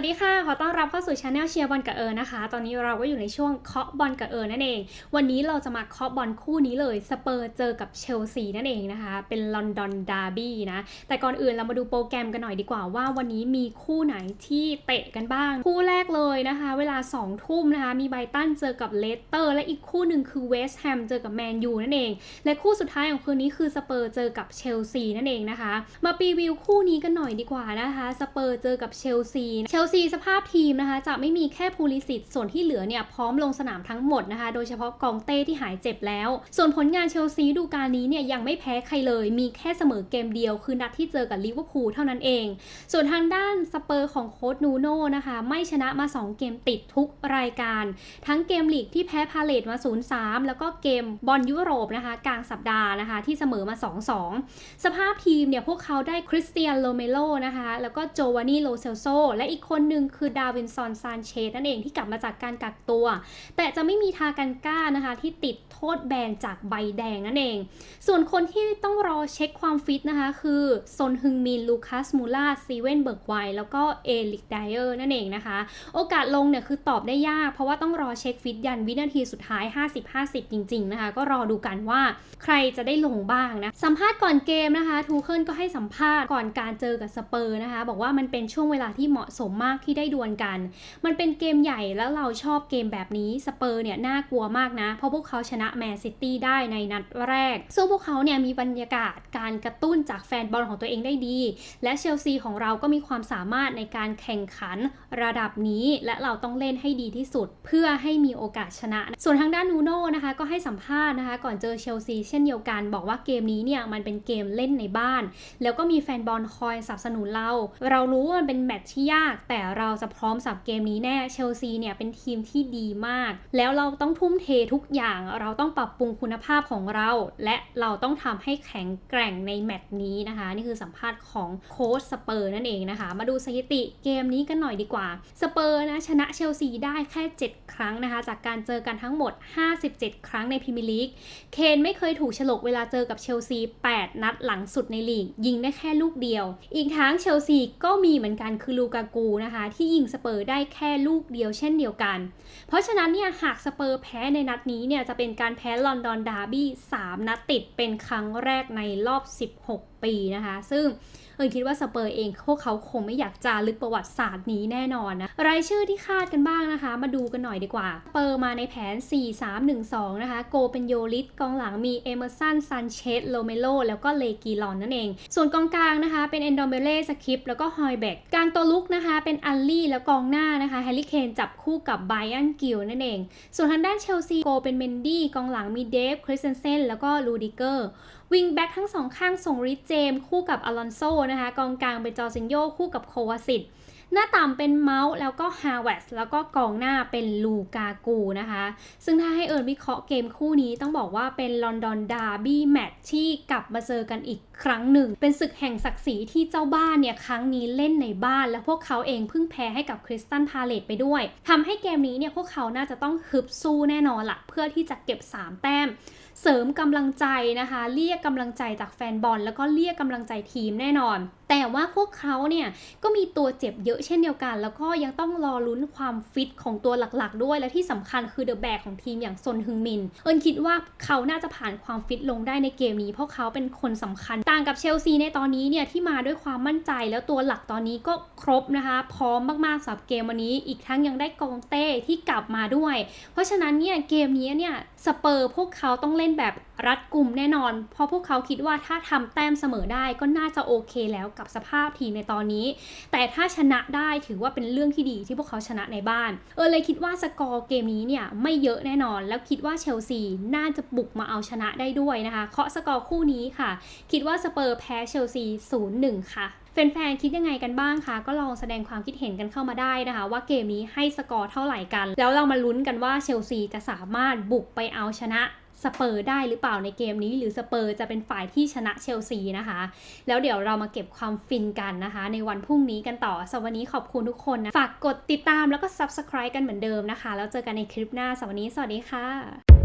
วัสดีค่ะ ขอต้อนรับเข้าสู่ช anel เชียร์บอลกับเอิญนะคะ ตอนนี้เราก็อยู่ในช่วงเคาะบอลกับเอิญนั่นเอง วันนี้เราจะมาเคาะบอลคู่นี้เลยสเปอร์เจอกับเชลซีนั่นเองนะคะ เป็นลอนดอนดาร์บี้นะ แต่ก่อนอื่นเรามาดูโปรแกรมกันหน่อยดีกว่าว่าวันนี้มีคู่ไหนที่เตะกันบ้าง คู่แรกเลยนะคะ เวลา2ทุ่มนะคะ มีไบตันเจอกับเลสเตอร์และอีกคู่หนึ่งคือเวสต์แฮมเจอกับแมนยูนั่นเอง และคู่สุดท้ายของคืนนี้คือสเปอร์เจอกับเชลซีนั่นเองนะคะ มารีวิวคู่นี้กันหน่อยดีกว่านะคะ สเปอร์เจอกับเชลซีเชลซีสภาพทีมนะคะ จะไม่มีแค่พูลิสิตส่วนที่เหลือเนี่ยพร้อมลงสนามทั้งหมดนะคะ โดยเฉพาะกองเต้ที่หายเจ็บแล้ว ส่วนผลงานเชลซีดูการนี้เนี่ยยังไม่แพ้ใครเลย มีแค่เสมอเกมเดียวคือนัดที่เจอกับลิเวอร์พูลเท่านั้นเอง ส่วนทางด้านสเปอร์ของโค้ชนูโน่นะคะ ไม่ชนะมา 2 เกมติดทุกรายการ ทั้งเกมลีกที่แพ้พาเลตมา 0-3 แล้วก็เกมบอลยุโรปนะคะกลางสัปดาห์นะคะที่เสมอมา 2-2 สภาพทีมเนี่ยพวกเขาได้คริสเตียนโลเมโลนะคะแล้วก็โจวานี่โลเซลโซและอีกคนนหนึ่งคือดาวินซอนซานเชสนั่นเองที่กลับมาจากการกักตัว แต่จะไม่มีทากันก้านะคะที่ติดโทษแบนจากใบแดงนั่นเอง ส่วนคนที่ต้องรอเช็คความฟิตนะคะ คือซนฮึงมิน ลูคัส มูล่าซีเวนเบิร์กไวแล้วก็เอลิกไดเออร์นั่นเองนะคะ โอกาสลงเนี่ยคือตอบได้ยาก เพราะว่าต้องรอเช็คฟิตยันวินาทีสุดท้าย 50-50 จริง ๆ นะคะ ก็รอดูกันว่าใครจะได้ลงบ้างนะ สัมภาษณ์ก่อนเกมนะคะ ทูเคิลก็ให้สัมภาษณ์ก่อนการเจอกับสเปอร์นะคะ บอกว่ามันเป็นช่วงเวลาที่เหมาะสมมากที่ได้ดวลกัน มันเป็นเกมใหญ่แล้วเราชอบเกมแบบนี้สเปอร์เนี่ยน่ากลัวมากนะ เพราะพวกเขาชนะแมนซิตี้ได้ในนัดแรก ซึ่งพวกเขาเนี่ยมีบรรยากาศการกระตุ้นจากแฟนบอลของตัวเองได้ดี และเชลซีของเราก็มีความสามารถในการแข่งขันระดับนี้ และเราต้องเล่นให้ดีที่สุด เพื่อให้มีโอกาสชนะ ส่วนทางด้านนูโน่นะคะก็ให้สัมภาษณ์นะคะ ก่อนเจอเชลซีเช่นเดียวกันบอกว่าเกมนี้เนี่ยมันเป็นเกมเล่นในบ้าน แล้วก็มีแฟนบอลคอยสนับสนุนเรา เรารู้ว่ามันเป็นแมตช์ที่ยากแต่เราจะพร้อมสับเกมนี้แน่เชลซีเนี่ยเป็นทีมที่ดีมาก แล้วเราต้องทุ่มเททุกอย่างเราต้องปรับปรุงคุณภาพของเรา และเราต้องทำให้แข็งแกร่งในแมตช์นี้นะคะ นี่คือสัมภาษณ์ของโค้ชสเปอร์นั่นเองนะคะ มาดูสถิติเกมนี้กันหน่อยดีกว่าสเปอร์นะชนะเชลซีได้แค่ 7 ครั้งนะคะ จากการเจอกันทั้งหมด 57 ครั้งในพรีเมียร์ลีกเคนไม่เคยถูกฉลกเวลาเจอกับเชลซี 8 นัดหลังสุดในลีก ยิงได้แค่ลูกเดียว อีกทั้งเชลซีก็มีเหมือนกันคือลูกากูนะคะที่ยิงสเปอร์ได้แค่ลูกเดียวเช่นเดียวกัน เพราะฉะนั้นเนี่ยหากสเปอร์แพ้ในนัดนี้เนี่ยจะเป็นการแพ้ลอนดอนดาร์บี้3นัดติดเป็นครั้งแรกในรอบ 16 ปีนะคะ ซึ่ง เออคิดว่าสเปอร์เองพวกเขาคงไม่อยากจารึกประวัติศาสตร์นี้แน่นอนนะรายชื่อที่คาดกันบ้างนะคะ มาดูกันหน่อยดีกว่า สเปอร์มาในแผน 4-3-1-2 นะคะ โกเป็นโยลิสกองหลังมีเอเมอร์สันซันเชสโลเมโลแล้วก็เลกีลอนนั่นเอง ส่วนกองกลางนะคะ เป็นเอนดเมเล่สคริปแล้วก็ฮอยแบกกลางตัวลุกนะคะ เป็นอัลลี่แล้วกองหน้านะคะแฮร์รี่เคนจับคู่กับไบอันกิลนั่นเอง ส่วนทางด้านเชลซีโกเป็นเมนดี้กองหลังมีเดฟคริสเซนเซนแล้วก็ลูดิเกอร์วิงแบ็กทั้งสองข้างส่งริชเจมคู่กับอลอนโซนะคะกองกลางเป็นจอซินโยคู่กับโควาสิต หน้าต่ำเป็นเมาส์แล้วก็ฮาวเวสแล้วก็กองหน้าเป็นลูกากูนะคะ ซึ่งถ้าให้เอิญวิเคราะห์เกมคู่นี้ต้องบอกว่าเป็นลอนดอนดาร์บี้แมตช์ที่กลับมาเจอกันอีกครั้งหนึ่ง เป็นศึกแห่งศักดิ์ศรีที่เจ้าบ้านเนี่ยครั้งนี้เล่นในบ้าน แล้วพวกเขาเองเพิ่งแพ้ให้กับคริสตันพาเลตไปด้วยทำให้เกมนี้เนี่ยพวกเขาน่าจะต้องฮึบสู้แน่นอนละเพื่อที่จะเก็บ 3 แต้มเสริมกำลังใจนะคะ เรียกกำลังใจจากแฟนบอล แล้วก็เรียกกำลังใจทีมแน่นอน แต่ว่าพวกเขาเนี่ยก็มีตัวเจ็บเยอะเช่นเดียวกัน แล้วก็ยังต้องรอลุ้นความฟิตของตัวหลักๆ ด้วย และที่สำคัญคือเดอะแบกของทีมอย่างซนฮึงมิน เอิญคิดว่าเขาน่าจะผ่านความฟิตลงได้ในเกมนี้ เพราะเขาเป็นคนสำคัญ ต่างกับเชลซีในตอนนี้เนี่ยที่มาด้วยความมั่นใจแล้วตัวหลักตอนนี้ก็ครบนะคะ พร้อมมากๆสำหรับเกมวันนี้ อีกทั้งยังได้กองเต้ที่กลับมาด้วย เพราะฉะนั้นเนี่ยเกมนี้เนี่ยสเปอร์พวกเขาต้องเล่นแบบ รัดกุมแน่นอน เพราะพวกเขาคิดว่าถ้าทำแต้มเสมอได้ก็น่าจะโอเคแล้วกับสภาพทีมในตอนนี้ แต่ถ้าชนะได้ถือว่าเป็นเรื่องที่ดีที่พวกเขาชนะในบ้าน เออเลยคิดว่าสกอร์เกมนี้เนี่ยไม่เยอะแน่นอน แล้วคิดว่าเชลซีน่าจะบุกมาเอาชนะได้ด้วยนะคะเคาะสกอร์คู่นี้ค่ะ คิดว่าสเปอร์แพ้เชลซี 0-1 ค่ะแฟนๆ คิดยังไงกันบ้างคะ ก็ลองแสดงความคิดเห็นกันเข้ามาได้นะคะ ว่าเกมนี้ให้สกอร์เท่าไหร่กัน แล้วเรามาลุ้นกันว่าเชลซีจะสามารถบุกไปเอาชนะ สเปอร์ได้หรือเปล่าในเกมนี้ หรือสเปอร์จะเป็นฝ่ายที่ชนะเชลซีนะคะ แล้วเดี๋ยวเรามาเก็บความฟินกันนะคะ ในวันพรุ่งนี้กันต่อสวันนี้ขอบคุณทุกคนนะ ฝากกดติดตามแล้วก็ subscribe กันเหมือนเดิมนะคะ แล้วเจอกันในคลิปหน้าสวันนี้สวัสดีค่ะ